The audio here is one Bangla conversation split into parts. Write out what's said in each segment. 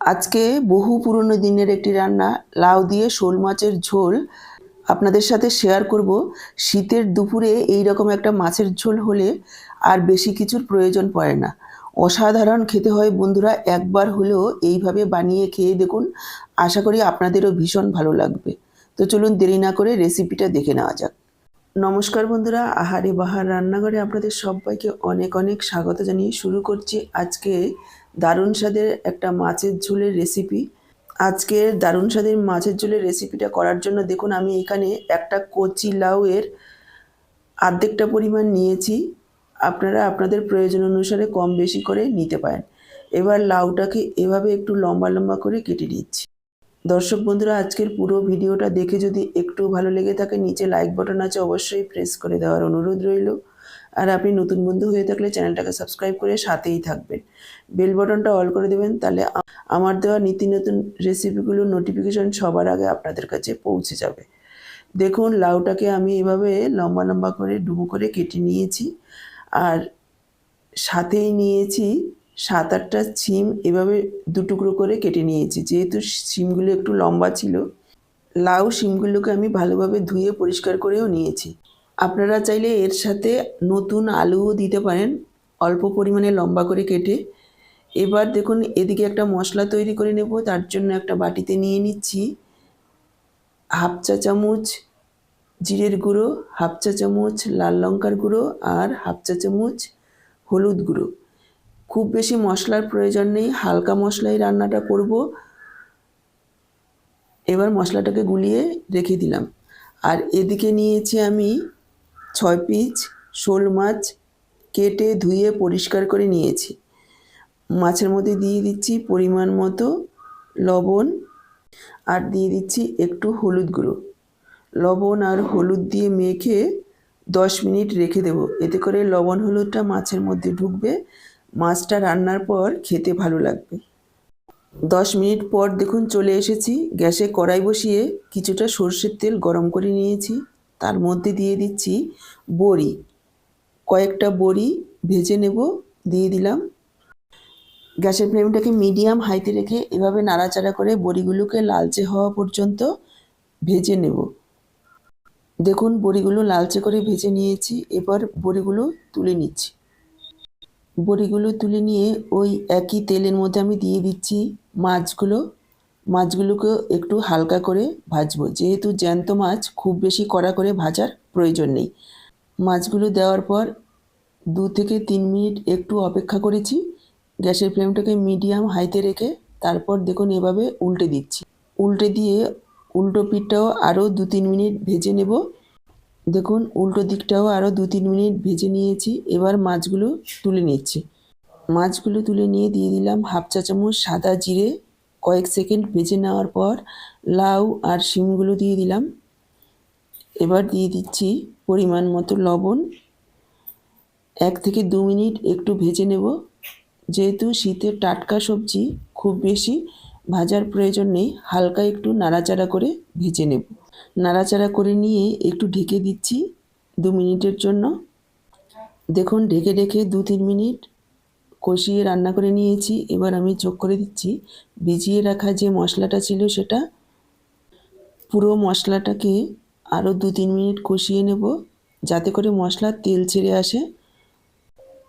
আজকে বহু পুরনো দিনের একটি রান্না, লাউ দিয়ে শোল মাছের ঝোল আপনাদের সাথে শেয়ার করব। শীতের দুপুরে এই রকম একটা মাছের ঝোল হলে আর বেশি কিছুর প্রয়োজন পড়ে না। অসাধারণ খেতে হয় বন্ধুরা, একবার হলেও এইভাবে বানিয়ে খেয়ে দেখুন। আশা করি আপনাদেরও ভীষণ ভালো লাগবে। তো চলুন দেরি না করে রেসিপিটা দেখে নেওয়া যাক। নমস্কার বন্ধুরা, আহারে বাহার রান্নাঘরে আপনাদের সবাইকে অনেক অনেক স্বাগত জানিয়ে শুরু করছি আজকে দারুণ স্বাদের একটা মাছের ঝোলের রেসিপি আজকে দারুণ স্বাদের মাছের ঝোলের রেসিপিটা করার জন্য দেখুন, আমি এখানে একটা কচি লাউয়ের অর্ধেকটা পরিমাণ নিয়েছি। আপনারা আপনাদের প্রয়োজন অনুসারে কম বেশি করে নিতে পারেন। এবার লাউটাকে এভাবে একটু লম্বা লম্বা করে কেটে নিচ্ছি। দর্শক বন্ধুরা, আজকের পুরো ভিডিওটা দেখে যদি একটু ভালো লেগে থাকে, নিচে লাইক বাটন আছে, অবশ্যই প্রেস করে দেওয়ার অনুরোধ রইল। আর আপনি নতুন বন্ধু হয়ে থাকলে চ্যানেলটাকে সাবস্ক্রাইব করে সাথেই থাকবেন। বেল বটনটা অল করে দেবেন, তাহলে আমার দেওয়া নীতি নতুন রেসিপিগুলোর নোটিফিকেশন সবার আগে আপনাদের কাছে পৌঁছে যাবে। দেখুন, লাউটাকে আমি এভাবে লম্বা লম্বা করে ডুবো করে কেটে নিয়েছি। আর সাথেই নিয়েছি সাত আটটা সিম এভাবে দু টুকরো করে কেটে নিয়েছি। যেহেতু সিমগুলো একটু লম্বা ছিল, লাউ সিমগুলোকে আমি ভালোভাবে ধুয়ে পরিষ্কার করেও নিয়েছি। আপনারা চাইলে এর সাথে নতুন আলুও দিতে পারেন, অল্প পরিমাণে লম্বা করে কেটে। এবার দেখুন, এদিকে একটা মশলা তৈরি করে নেব, তার জন্য একটা বাটিতে নিয়ে নিচ্ছি হাফ চা চামচ জিরের গুঁড়ো, হাফ চা চামচ লাল লঙ্কার গুঁড়ো আর হাফ চা চামচ হলুদ গুঁড়ো। খুব বেশি মশলার প্রয়োজন নেই, হালকা মশলাই রান্নাটা করব। এবার মশলাটাকে গুলিয়ে রেখে দিলাম। আর এদিকে নিয়েছি আমি ছয় পিস শোল মাছ কেটে ধুয়ে পরিষ্কার করে নিয়েছি। মাছের মধ্যে দিয়ে দিচ্ছি পরিমাণ মতো লবণ আর দিয়ে দিচ্ছি একটু হলুদ গুঁড়ো। লবণ আর হলুদ দিয়ে মেখে দশ মিনিট রেখে দেবো। এতে করে লবণ হলুদটা মাছের মধ্যে ঢুকবে। মাছটা রান্নার পর খেতে ভালো লাগবে। দশ মিনিট পর দেখুন চলে এসেছি। গ্যাসে কড়াই বসিয়ে কিছুটা সর্ষের তেল গরম করে নিয়েছি। তার মধ্যে দিয়ে দিচ্ছি বড়ি। কয়েকটা বড়ি ভেজে নেব, দিয়ে দিলাম। গ্যাসের ফ্লেমটাকে মিডিয়াম হাইতে রেখে এভাবে নাড়াচাড়া করে বড়িগুলোকে লালচে হওয়া পর্যন্ত ভেজে নেব। দেখুন, বড়িগুলো লালচে করে ভেজে নিয়েছি। এবার বড়িগুলো তুলে নিচ্ছি। বড়িগুলো তুলে নিয়ে ওই একই তেলের মধ্যে আমি দিয়ে দিচ্ছি মাছগুলো। মাছগুলোকে একটু হালকা করে ভাজবো। যেহেতু জ্যান্ত মাছ, খুব বেশি কড়া করে ভাজার প্রয়োজন নেই। মাছগুলো দেওয়ার পর দু থেকে তিন মিনিট একটু অপেক্ষা করেছি। গ্যাসের ফ্লেমটাকে মিডিয়াম হাইতে রেখে তারপর দেখুন এভাবে উল্টে দিচ্ছি। উল্টে দিয়ে উল্টো পিঠটাও আরও দু তিন মিনিট ভেজে নেব। দেখুন উল্টো দিকটাও আরও দু তিন মিনিট ভেজে নিয়েছি। এবার মাছগুলো তুলে নিচ্ছি। মাছগুলো তুলে নিয়ে দিয়ে দিলাম হাফ চা চামচ সাদা জিরে। কয়েক সেকেন্ড ভেজে নেওয়ার পর লাউ আর শিমগুলো দিয়ে দিলাম। এবার দিয়ে দিচ্ছি পরিমাণ মতো লবণ। এক থেকে দু মিনিট একটু ভেজে নেব। যেহেতু শীতের টাটকা সবজি খুব বেশি, ভাজার প্রয়োজন নেই, হালকা একটু নাড়াচাড়া করে ভেজে নেব। নাড়াচাড়া করে নিয়ে একটু ঢেকে দিচ্ছি দু মিনিটের জন্য। দেখুন, ঢেকে ঢেকে দু তিন মিনিট কষিয়ে রান্না করে নিয়েছি। এবার আমি যোগ করে দিচ্ছি। ভিজিয়ে রাখা যে মশলাটা ছিল সেটা, পুরো মশলাটাকে আরও দু তিন মিনিট কষিয়ে নেব যাতে করে মশলার তেল ছেড়ে আসে।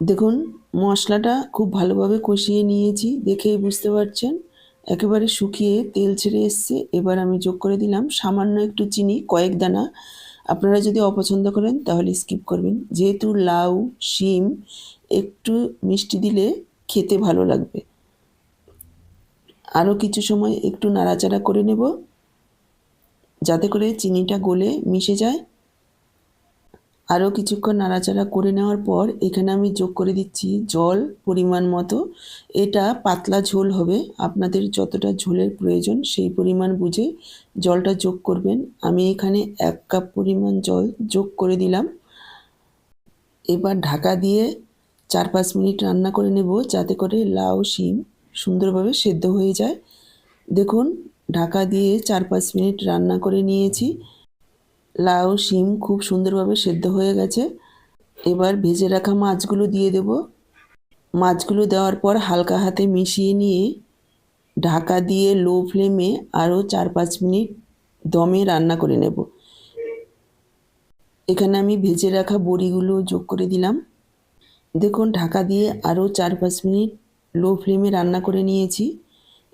দেখুন, মশলাটা খুব ভালোভাবে কষিয়ে নিয়েছি দেখেই বুঝতে পারছেন। একেবারে শুকিয়ে তেল ছেড়ে এসছে। এবার আমি যোগ করে দিলাম সামান্য একটু চিনি, কয়েক দানা। আপনারা যদি অপছন্দ করেন, তাহলে স্কিপ করবেন। যেহেতু লাউ, শিম, একটু মিষ্টি দিলে খেতে ভালো লাগবে। আরও কিছু সময় একটু নাড়াচাড়া করে নেব, যাতে করে চিনিটা গলে মিশে যায়। আরও কিছুক্ষণ নাড়াচাড়া করে নেওয়ার পর এখানে আমি যোগ করে দিচ্ছি জল পরিমাণ মতো। এটা পাতলা ঝোল হবে, আপনাদের যতটা ঝোলের প্রয়োজন সেই পরিমাণ বুঝে জলটা যোগ করবেন। আমি এখানে এক কাপ পরিমাণ জল যোগ করে দিলাম। এবার ঢাকা দিয়ে চার পাঁচ মিনিট রান্না করে নেব যাতে করে লাউ, শিম সুন্দরভাবে সেদ্ধ হয়ে যায়। দেখুন, ঢাকা দিয়ে চার পাঁচ মিনিট রান্না করে নিয়েছি। লাউ, শিম খুব সুন্দরভাবে সেদ্ধ হয়ে গেছে। এবার ভেজে রাখা মাছগুলো দিয়ে দেব। মাছগুলো দেওয়ার পর হালকা হাতে মিশিয়ে নিয়ে ঢাকা দিয়ে লো ফ্লেমে আরও চার পাঁচ মিনিট দমে রান্না করে নেব। এখানে আমি ভেজে রাখা বড়িগুলো যোগ করে দিলাম। দেখুন, ঢাকা দিয়ে আরও চার পাঁচ মিনিট লো ফ্লেমে রান্না করে নিয়েছি।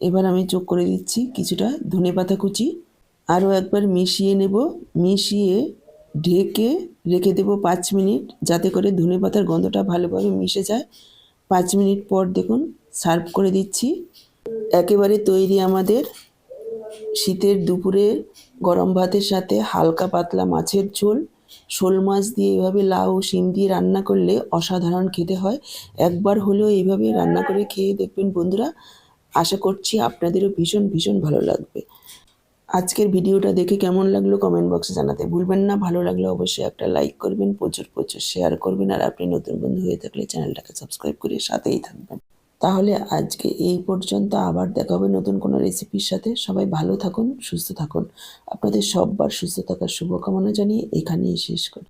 এবার আমি যোগ করে দিচ্ছি কিছুটা ধনে পাতা কুচি। আরও একবার মিশিয়ে নেব, মিশিয়ে ঢেকে রেখে দেবো পাঁচ মিনিট, যাতে করে ধনে পাতার গন্ধটা ভালোভাবে মিশে যায়। পাঁচ মিনিট পর দেখুন, সার্ভ করে দিচ্ছি। একেবারে তৈরি আমাদের শীতের দুপুরে গরম ভাতের সাথে হালকা পাতলা মাছের ঝোল। শোল মাছ দিয়ে এভাবে লাউ, শিম দিয়ে রান্না করলে অসাধারণ খেতে হয়। একবার হলেও এইভাবে রান্না করে খেয়ে দেখবেন বন্ধুরা, আশা করছি আপনাদেরও ভীষণ ভীষণ ভালো লাগবে। আজকের ভিডিওটা দেখে কেমন লাগল কমেন্ট বক্সে জানাতে ভুলবেন না। ভালো লাগলে অবশ্যই একটা লাইক করবেন, প্রচুর প্রচুর শেয়ার করবেন আর আপনি নতুন বন্ধু হয়ে থাকলে চ্যানেলটাকে সাবস্ক্রাইব করে সাথেই থাকবেন। তাহলে আজকে এই পর্যন্ত আবার দেখা হবে নতুন কোনো রেসিপির সাথে। সবাই ভালো থাকুন, সুস্থ থাকুন। আপনাদের সববার সুস্থ থাকার শুভকামনা জানিয়ে এখানেই শেষ করি